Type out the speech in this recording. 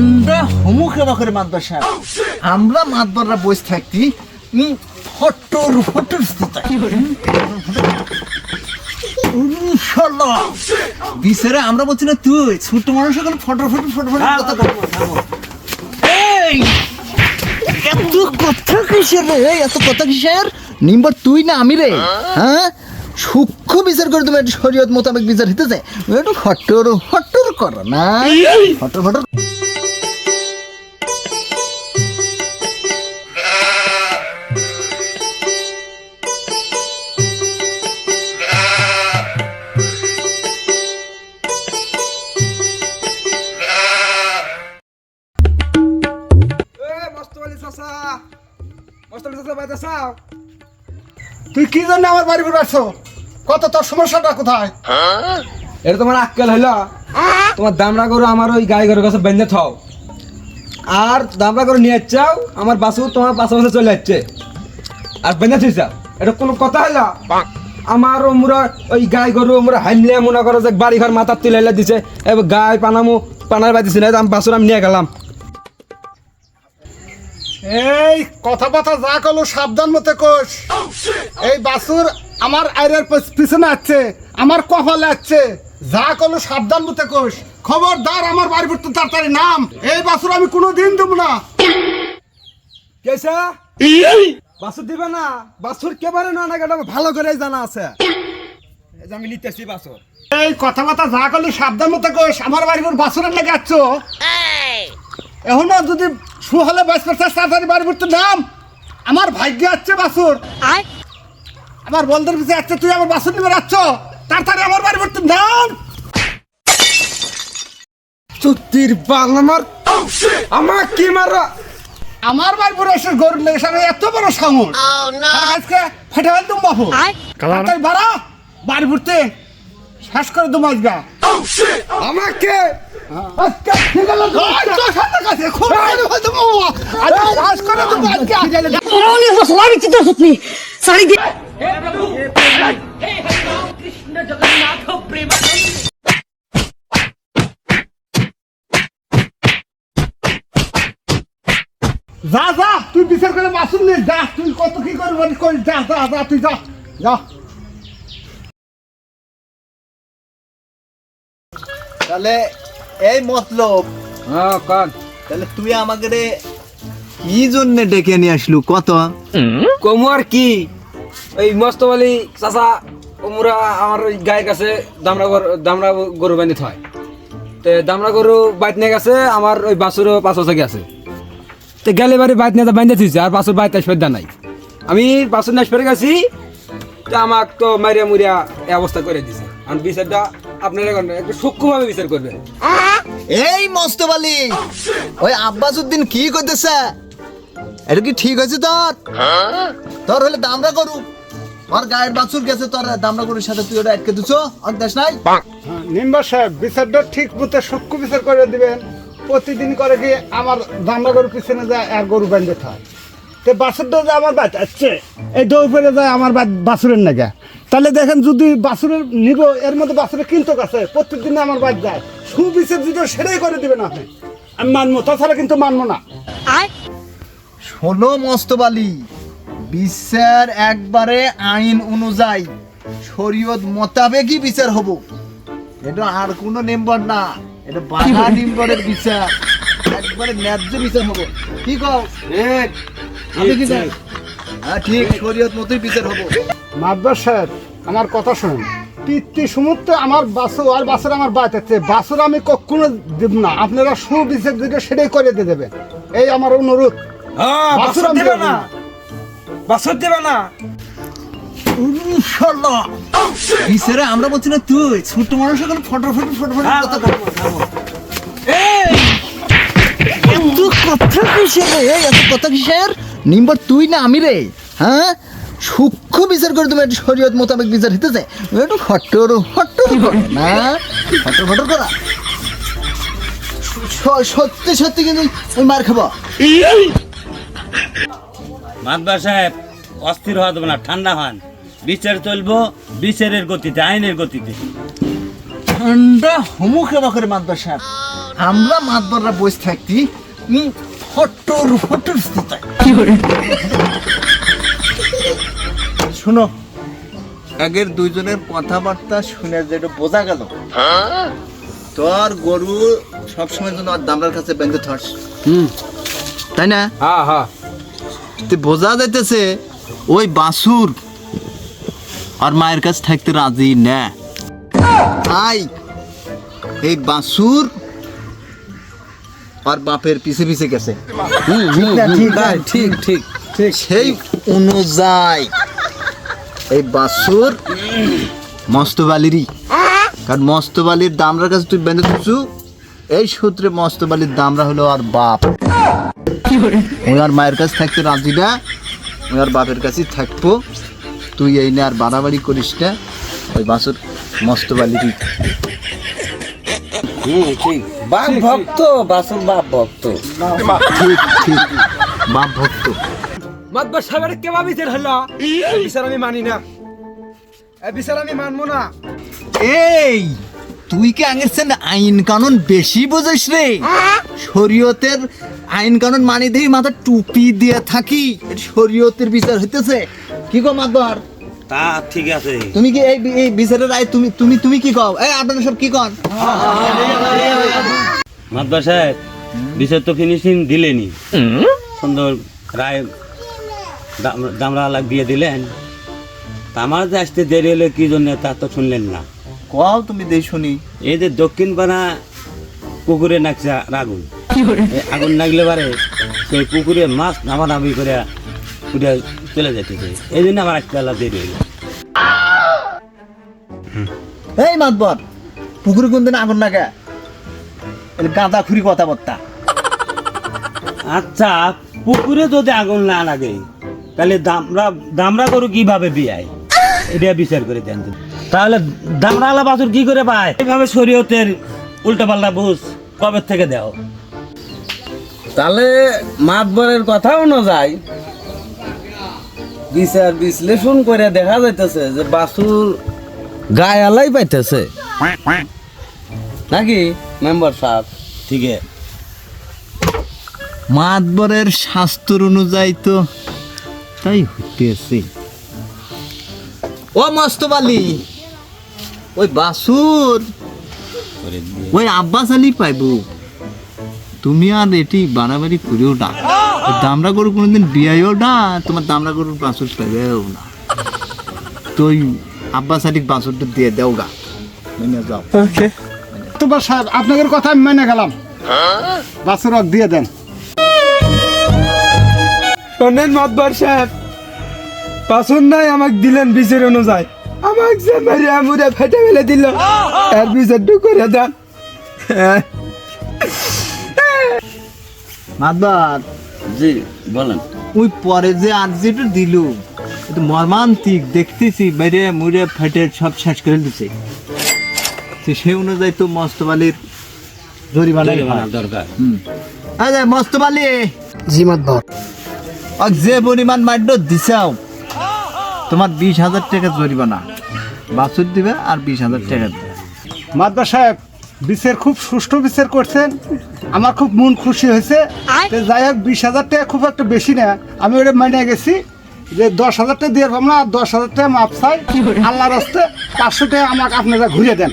ঠান্ডা হুমুখে বাকরে মাতবার সাহেব আমরা বসে থাকতি নি ফটর ফটর বিসেরে আমরা বলছি না তুই ছোট মানুষ এখন ফটর ফটর ফটর ফটর কথা বলব এত কথা কিসের রে? এত কথা কিসের? নিম্বর তুই না আমি রে? হ্যাঁ? সূক্ষ্ম বিচার করে তুমি একটু শরীয়ত মোতাবেক বিচার হইতে যায় একটু ফটর ফটর কর না। ফটর তুই কি জন্য আমার বাড়ি ঘুরে আসছো? কত তোর সমস্যাটা কোথায়? এটা তোমার আক্কেল হইল। তোমার দামরা গরু আমার ওই গাই গরুর কাছে বেঁধে থাও। আর দামরা গরু নিয়ে যাচ্ছাও আমার বাসু তোমার পাশে চলে যাচ্ছে। আর বেঁধে থুইছাও এটা কোনো কথা হইল? আমার ওমরা, ওই গাই গরু ওমরা হাইলে মনে করো যে বাড়ি ঘর মাথার তুলে দিছে। গাই পানামু, পানার বাদিছে না আমি বাসুর আমি নিয়ে গেলাম। এই কথা কথা যা কলো সাবধান মতে কোষ এই বাসুর আমার আইরের পিছনে আছে আমার কপালে আছে। যা কলো সাবধান মতে কোষ খবরদার আমার বাড়ি পড়তে তাড়াতাড়ি নাম। এই বাসুর আমি কোনো দিন দেবো না। কেসা বাসুর দিবে না। বাসুর কেবারে না না ভালো করে জানা আছে। এই আমি নিতেছি বাসুর। এই কথা কথা যা করলে সাবধান মতো কোষ আমার বাড়ি পর বাসুরের লেগে আছ। এখনও যদি সুহলে বাস করতে তাড়াতাড়ি বাড়ি পড়তে নাম। আমার ভাগ্যে আছে বাসুর। আমার বলদের পিছিয়ে আছে তুই আমার বাসুর নিবে যাচ্ছ তাড়াতাড়ি আমার বাড়ি পড়তে নাম। চুক্তির বাল আমার। আমার কি মারা আমার বাড়ি পরে এসে গরুর লেগে সামনে এত বড় সামর আজকে ফেটে ফেল তুমি বাপু। তাড়াতাড়ি বাড়া। বাড়ি পড়তে শেষ করে তুমি আজকে আমাকে আজকে ঠিক আজকে করে যা যা তুই বিচার করে বাসুন নে যা তুই কত কি করবি করিস যা যা যা তুই যা যা। তাহলে এই মতলব হ্যাঁ কান তাহলে তুই আমাকে রে কি জন্য ডেকে নিয়ে আসলু কত? কমুয়ার কি? ওই মস্ত বলি চাচা ওমরা আমার ওই গায়ের কাছে দামড়া গরু দামড়া গরু বান্ধি হয় তে দামড়া গরু বাইত নিয়ে গেছে আমার ওই বাসুরও পাঁচ বছর গেছে। তে গেলে বাড়ি বাইত নিয়ে বান্ধে থুইছে আর বাসুর বাইতে সদ্যা নাই। আমি বাসুর নাশ ফেরে গেছি তো আমাক তো মারিয়া মুরিয়া এই অবস্থা করে দিছে। আর বিচারটা আপনারা এখন একটু সূক্ষ্মভাবে বিচার করবেন। এই মস্ত বালি। ওই আব্বাস উদ্দিন কি করতেছে এটা কি ঠিক হয়েছে তোর? তোর হলে দামরা করু। তোর গায়ের বাছুর গেছে তোর দামরা গরুর সাথে তুই ওটা আটকে দিছ? আর দেশ নাই? নিম্বা সাহেব বিচারটা ঠিক মতো সূক্ষ্ম বিচার করে দিবেন। প্রতিদিন করে কি আমার দামড়া গরু পিছনে যায় আর গরু বান্ধে থাকে তো বাছুরটা যে আমার বাচ্চা এই দৌড় পেরে যায় আমার বাছুরের নাগে। তাহলে দেখেন যদি বাছুরের নিব এর মধ্যে বাছুরের কিনতো কাছে প্রত্যেক দিনে আমার বাদ যায়। সুবিচার যদি সেটাই করে দিবেন আপনি। আমি মানবো তাছাড়া কিন্তু মানবো না। শোনো মস্ত বালি বিচার একবারে আইন অনুযায়ী শরীয়ত মোতাবেকই বিচার হব। এটা আর কোনো নেম্বর না এটা বাধা নিম্বরের বিচার। একবারে ন্যায্য বিচার হব। কি কও? আমি কি হ্যাঁ ঠিক শরীয়ত মতোই বিচার হব। মাদ্রাস সাহেব আমার কথা শুনুন। তৃপ্তি সমুদ্রে আমার বাসু আর বাসুর আমার বাদ আছে। বাসুর আমি কখনো দেব না। আপনারা সুবিচার দিকে সেটাই করে দিয়ে দেবেন। এই আমার অনুরোধ। হ্যাঁ বাসুর দেবে দেবে না। বাসুর দেবে না। আমরা বলছি না তুই ছোট মানুষ এখন ফটো ফটো ফটো ফটো কথা বলব এত কথা কিসের এত কথা কিসের? নিম্বর তুই না আমি রে? হ্যাঁ? সূক্ষ্ম বিচার করে তুমি একটু শরীয়ত মোতাবেক বিচার হইতে যায় একটু ফটর ফটর করে না? ফটর ফটর করা। সত্যি সত্যি কিন্তু ওই মার খাব। মাতবার সাহেব অস্থির হওয়া দেবে না ঠান্ডা হন। বিচার চলবো বিচারের গতিতে আইনের গতিতে। ঠান্ডা হুমুখে বাকরে মাদ্রাসা আমরা মাতবররা বসে থাকতি উম, ফটর কি তাই শোনো। আগের দুইজনের কথাবার্তা শুনে যেটা বোঝা গেল। তোর গরু সবসময় জন্য আর দামরার কাছে বেঁধে থাস হুম। তাই না? হ্যাঁ হ্যাঁ তে বোঝা যাইতেছে ওই বাসুর আর মায়ের কাছে থাকতে রাজি না। তাই এই বাসুর আর বাপের পিছে পিছে গেছে। ঠিক ঠিক ঠিক। সেই অনুযায়ী এই বাসুর মস্তবালিরই কারণ মস্তবালির দামরার কাছে তুই বেঁধে দিচ্ছু এই সূত্রে মস্তবালির দামরা হলো আর বাপ। ওই আর মায়ের কাছে থাকতে রাজি না ওই আর বাপের কাছেই থাকব। তুই এই না আর বাড়াবাড়ি করিস না ওই বাসুর মস্তবালিরই বাপ ভক্ত বাসুর বাপ ভক্ত। ঠিক ঠিক বাপ ভক্ত। মাতবার সাহেবের কেবা বিচার হলো? বিচার আমি মানি না। বিচার আমি মানবো না। এই তুই কি চেয়ে আইন কানুন বেশি বোঝিস রে? শরীয়তের আইন কানুন মানি দিয়ে মাথা টুপি দিয়ে থাকি শরীয়তের বিচার হইতেছে। কি গো মাদবার তা ঠিক আছে। তুমি কি এই এই বিচারের আয় তুমি তুমি তুমি কি কও? এই আপনারা সব কি কন? মাদবা সাহেব বিচার তো ফিনিশিং দিলেনি। সুন্দর রায় দাম- দামড়ালা দিয়ে দিলেন। তা আমার যে আসতে দেরি হলে কি জন্য তা তো শুনলেন না। কও তুমি দেই শুনি। এই যে দক্ষিণ পাড়া পুকুরে নাকছে আগুন। আগুন লাগলে পারে সেই পুকুরে মাছ নামানামি করে উঠে চলে যেতেছে এই জন্য আমার একটা বেলা দেরি হইল এই মাদবর পুকুরে কোন দিন আগুন লাগে গাঁদা খুরি কথাবার্তা। আচ্ছা পুকুরে যদি আগুন না লাগে তাহলে দামরা দামরা গরু কীভাবে বিয়ায়? এটা বিচার করে দেন। তাহলে দামরালা বাছুর কি করে পায়? এইভাবে শরীয়তের উল্টাপাল্টা বুঝ কবে থেকে দেও? তাহলে মাতবরের কথা অনুযায়ী বিচার বিশ্লেষণ করে দেখা যাইতেছে যে বাসুর গায়ালাই পাইতেছে। নাকি মেম্বার সাহেব? ঠিক। আছে মাতবরের শাস্ত্র অনুযায়ী তো তাই হইতেছে ও মস্তবালি ওই বাসুর। ওই আব্বাস আলী পাইবো। তুমি আর এটি বাড়াবাড়ি করিও না। দামরা গরু কোনোদিন বিয়াইও না তোমার দামরা গরুর বাছুর পাইবেও না। তো ওই আব্বাস আলী বাছুরটা দিয়ে দেও গা। মেনে যাও। তোমার সাহেব আপনাদের কথা আমি মেনে গেলাম। বাসুর দিয়ে দেন। শোনেন মাতবার সাহেব। পাসন নাই আমাকে দিলেন বিচার অনুযায়ী। আমাকে যে মেরে আমুরে ফেটে ফেলে দিল। এর বিচারটু করে দেন মাতবার জি বলেন। ওই পরে যে আর যেটা দিল এটা মর্মান্তিক দেখতেছি বাইরে মুড়ে ফেটে সব শেষ করে দিছে। তো সেই অনুযায়ী তো মস্তবালির জরিমানা দরকার। আরে মস্তবালি! জি মাতবর। আর যে পরিমাণ মাড্য দিছাও তোমার বিশ হাজার টাকা জরিমানা বাছুর দিবে আর বিশ হাজার টাকা দিবে। মাতবর সাহেব বিচার খুব সুষ্ঠু বিচার করছেন। আমার খুব মন খুশি হয়েছে। যাই হোক বিশ হাজার টাকা খুব একটা বেশি না। আমি ওটা মেনে গেছি যে দশ হাজার টাকা দিয়ে পাবো না আর দশ হাজার টাকা মাপ চাই। আল্লাহর রাস্তে পাঁচশো টাকা আমাকে আপনারা ঘুরে দেন।